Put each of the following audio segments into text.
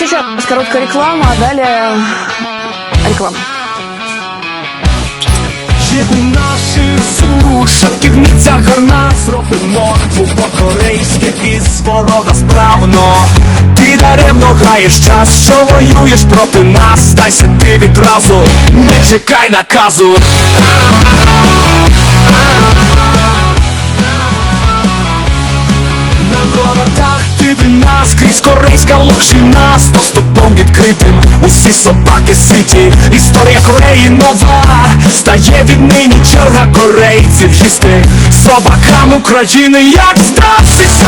Сейчас короткая реклама, а далее реклама. Єдні наші сушаківниця гарна. Зробимо по-корейськи із ворога справно. Ти даремно граєш час, що воюєш проти нас. Здайся ти відразу, не чекай наказу скрізь корейська локшина З доступом відкритим. Усі собаки ситі Історія Кореї нова. Стає віднині черга корейців їсти. Собакам України як здатися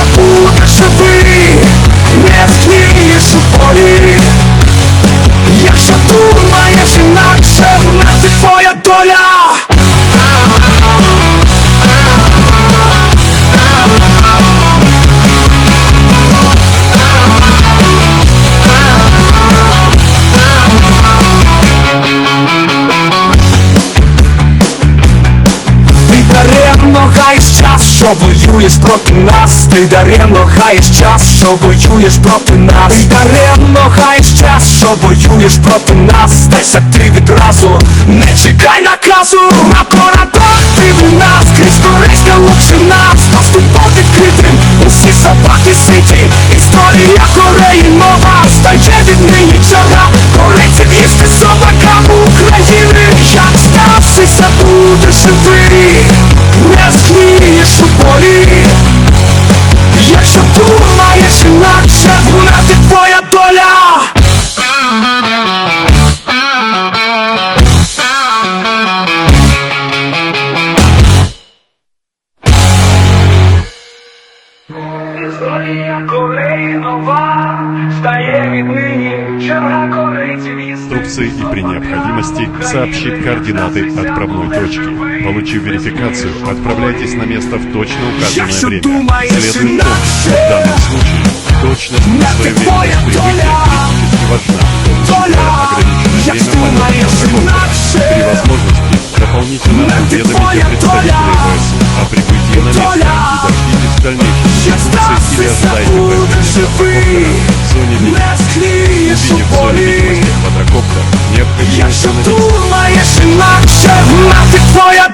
що воюєш проти нас Ти даремно хаєш час, що воюєш проти нас. Ти даремно хаєш час, що воюєш проти нас. Стайся ти відразу, не чекай наказу. На пора ти в нас, крізь корейська Історія Кореї нова Стає віднині черга корейців їсти инструкции и при необходимости сообщит координаты отправной точки. Получив верификацию, отправляйтесь на место в точно указанное Якщо время. думаєш Следует помнить, інакше, что в данном случае точность и твоя своевременность прибытия доля. критически важна. Доля. Учитывая Якщо ограниченное время думаєш полета парохода, інакше, при возможности дополнительно твоя уведомите представителей доля. ВСУ о прибытии на место Доля. и дождитесь дальнейших Як инструкций или живий квадрокоптера в зоне Увидев в зоне полі видимости квадрокоптер, необходимо Якщо установить думаєш інакше, знати твоя